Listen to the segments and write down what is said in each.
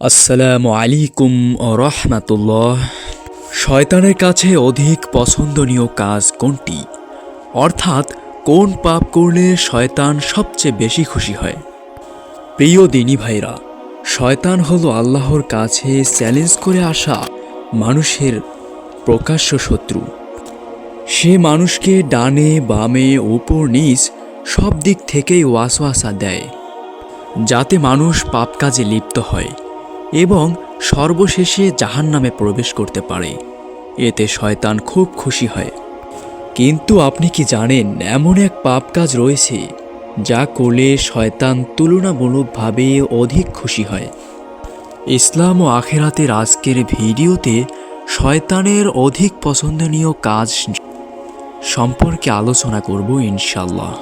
আসসালামু আলাইকুম রহমাতুল্লাহ। শয়তানের কাছে অধিক পছন্দনীয় কাজ কোনটি? অর্থাৎ, কোন পাপ করলে শয়তান সবচেয়ে বেশি খুশি হয়? প্রিয় দিনী ভাইরা, শয়তান হলো আল্লাহর কাছে চ্যালেঞ্জ করে আসা মানুষের প্রকাশ্য শত্রু। সে মানুষকে ডানে বামে উপর নিচ সব দিক থেকেই ওয়াসওয়াসা দেয়, যাতে মানুষ পাপ কাজে লিপ্ত হয়। এবং সর্বশেষে জাহান্নামে প্রবেশ করতে পারে। এতে শয়তান খুব খুশি হয়। কিন্তু আপনি কি জানেন, এমন এক পাপ কাজ রয়েছে, যা করলে শয়তান তুলনামূলকভাবে অধিক খুশি হয়। ইসলাম ও আখেরাতের আজকের ভিডিওতে শয়তানের অধিক পছন্দনীয় কাজ সম্পর্কে আলোচনা করব ইনশাল্লাহ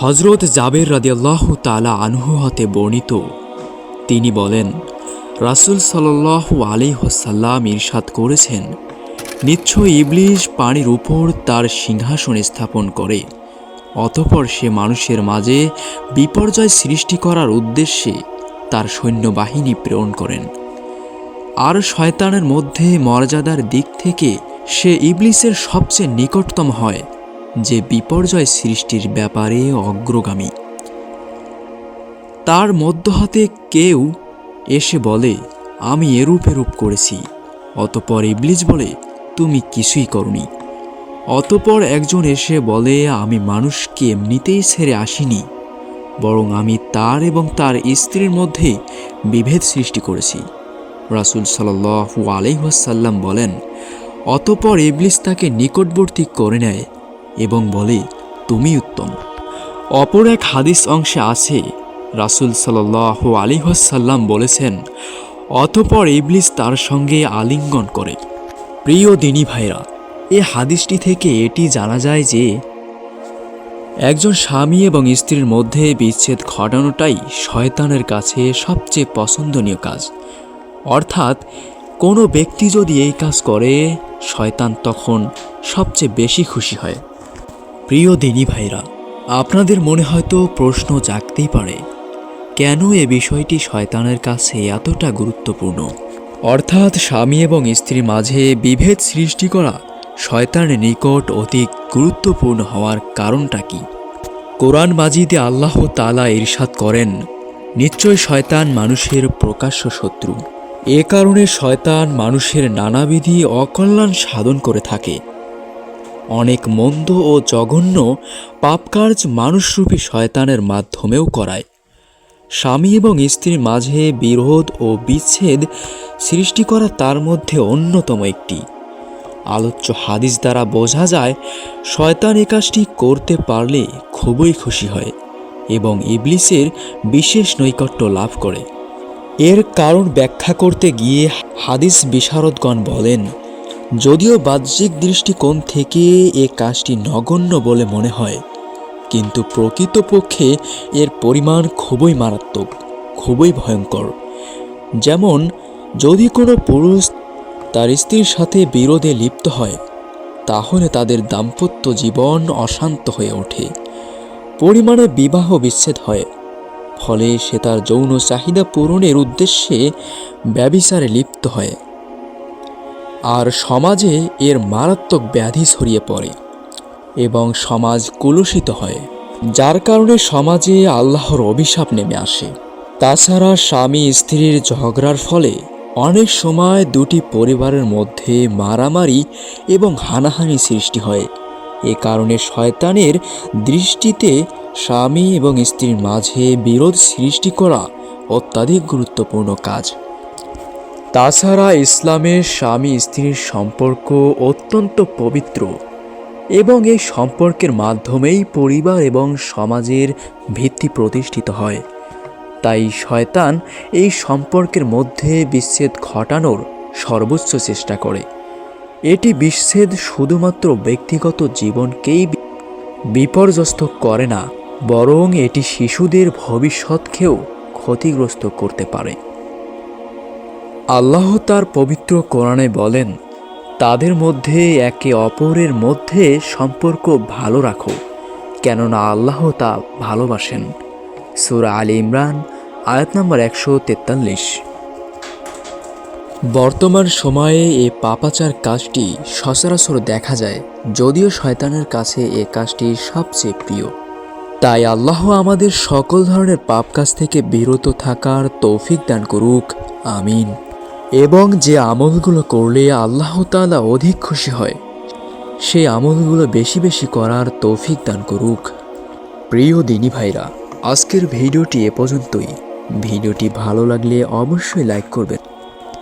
হজরত জাবের রাদিয়াল্লাহ তালা আনহু হতে বর্ণিত, তিনি বলেন রাসুল সাল্লাহ আলী হোসাল্লাম ইরশাদ করেছেন, নিশ্চয় ইবলিশ পানির উপর তার সিংহাসন স্থাপন করে, অতপর সে মানুষের মাঝে বিপর্যয় সৃষ্টি করার উদ্দেশ্যে তার সৈন্যবাহিনী প্রেরণ করেন। আর শয়তানের মধ্যে মর্যাদার দিক থেকে সে ইবলিসের সবচেয়ে নিকটতম হয়, যে বিপর্যয় সৃষ্টির ব্যাপারে অগ্রগামী। তার মধ্য হাতে কেউ এসে বলে, আমি এরূপ এরূপ করেছি। অতপর ইবলিজ বলে, তুমি কিছুই করনি। অতপর একজন এসে বলে, আমি মানুষকে এমনিতেই ছেড়ে আসিনি, বরং আমি তার এবং তার স্ত্রীর মধ্যে বিভেদ সৃষ্টি করেছি। রাসুল সাল্লু আলহাসাল্লাম বলেন, অতপর ইবলিস তাকে নিকটবর্তী করে নেয় এবং বলে, তুমি উত্তম। অপর এক হাদিস অংশে আছে রাসুল সাল্লাহ আলিহাসাল্লাম বলেছেন, অতপর ইবলিস তার সঙ্গে আলিঙ্গন করে। প্রিয় দিনী ভাইরা, এ হাদিসটি থেকে এটি জানা যায় যে, একজন স্বামী এবং স্ত্রীর মধ্যে বিচ্ছেদ ঘটানোটাই শয়তানের কাছে সবচেয়ে পছন্দনীয় কাজ। অর্থাৎ, কোনো ব্যক্তি যদি এই কাজ করে, শয়তান তখন সবচেয়ে বেশি খুশি হয়। প্রিয় দিনী ভাইরা, আপনাদের মনে হয়তো প্রশ্ন জাগতেই পারে কেন এ বিষয়টি শয়তানের কাছে এতটা গুরুত্বপূর্ণ? অর্থাৎ স্বামী এবং স্ত্রীর মাঝে বিভেদ সৃষ্টি করা শয়তানের নিকট অধিক গুরুত্বপূর্ণ হওয়ার কারণটা কি? কোরআন মাজিদে আল্লাহ তালা ইরশাদ করেন, নিশ্চয় শয়তান মানুষের প্রকাশ্য শত্রু। এ কারণে শয়তান মানুষের নানাবিধি অকল্যাণ সাধন করে থাকে। অনেক মন্দ ও জঘন্য পাপকার্য মানুষরূপী শয়তানের মাধ্যমেও করায়। স্বামী এবং স্ত্রীর মাঝে বিরোধ ও বিচ্ছেদ সৃষ্টি করা তার মধ্যে অন্যতম একটি। আলোচ্য হাদিস দ্বারা বোঝা যায়, শয়তান এ কাজটি করতে পারলে খুবই খুশি হয় এবং ইবলিসের বিশেষ নৈকট্য লাভ করে। এর কারণ ব্যাখ্যা করতে গিয়ে হাদিস বিশারদগণ বলেন, যদিও বাহ্যিক দৃষ্টিকোণ থেকে এ কাজটি নগণ্য বলে মনে হয় কিন্তু প্রকৃতপক্ষে এর পরিমাণ খুবই মারাত্মক, খুবই ভয়ঙ্কর। যেমন, যদি কোনো পুরুষ তার স্ত্রীর সাথে বিরোধে লিপ্ত হয়, তাহলে তাদের দাম্পত্য জীবন অশান্ত হয়ে ওঠে। পরিমাণে বিবাহ বিচ্ছেদ হয়, ফলে সে তার যৌন চাহিদা পূরণের উদ্দেশ্যে ব্যবিচারে লিপ্ত হয়। আর সমাজে এর মারাত্মক ব্যাধি ছড়িয়ে পড়ে। এবং সমাজ কুলুষিত হয়, যার কারণে সমাজে আল্লাহর অভিশাপ নেমে আসে। তাছাড়া স্বামী স্ত্রীর ঝগড়ার ফলে অনেক সময় দুটি পরিবারের মধ্যে মারামারি এবং হানাহানি সৃষ্টি হয়। এ কারণে শয়তানের দৃষ্টিতে স্বামী এবং স্ত্রীর মাঝে বিরোধ সৃষ্টি করা অত্যাধিক গুরুত্বপূর্ণ কাজ। তাছাড়া ইসলামের স্বামী স্ত্রীর সম্পর্ক অত্যন্ত পবিত্র। এবং এই সম্পর্কের মাধ্যমেই পরিবার এবং সমাজের ভিত্তি প্রতিষ্ঠিত হয়। তাই শয়তান এই সম্পর্কের মধ্যে বিচ্ছেদ ঘটানোর সর্বোচ্চ চেষ্টা করে। এটি বিচ্ছেদ শুধুমাত্র ব্যক্তিগত জীবনকেই বিপর্যস্ত করে না, বরং এটি শিশুদের ভবিষ্যৎকেও ক্ষতিগ্রস্ত করতে পারে। আল্লাহ তার পবিত্র কোরআনে বলেন তাদের মধ্যে একে অপরের মধ্যে সম্পর্ক ভালো রাখো, কেননা আল্লাহ তা ভালোবাসেন। সুরা আলী ইমরান, আয়াত নম্বর একশো তেতাল্লিশ। বর্তমান সময়ে এ পাপাচার কাজটি সচরাচর দেখা যায়, যদিও শয়তানের কাছে এ কাজটি সবচেয়ে প্রিয়। তাই আল্লাহ আমাদের সকল ধরনের পাপ কাজ থেকে বিরত থাকার তৌফিক দান করুক, আমিন। এবং যে আমলগুলো করলে আল্লাহ তাআলা অধিক খুশি হয়, সেই আমলগুলো বেশি বেশি করার তৌফিক দান করুক। প্রিয় দিনী ভাইরা, আজকের ভিডিওটি এ পর্যন্তই। ভিডিওটি ভালো লাগলে অবশ্যই লাইক করবেন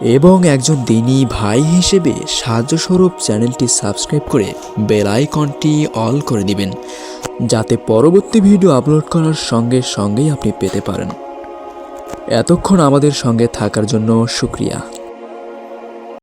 এবং একজন দিনী ভাই হিসেবে সাহায্যস্বরূপ চ্যানেলটি সাবস্ক্রাইব করে বেল আইকনটি অল করে দিবেন, যাতে পরবর্তী ভিডিও আপলোড করার সঙ্গে সঙ্গেই আপনি পেতে পারেন। এতক্ষণ আমাদের সঙ্গে থাকার জন্য শুক্রিয়া।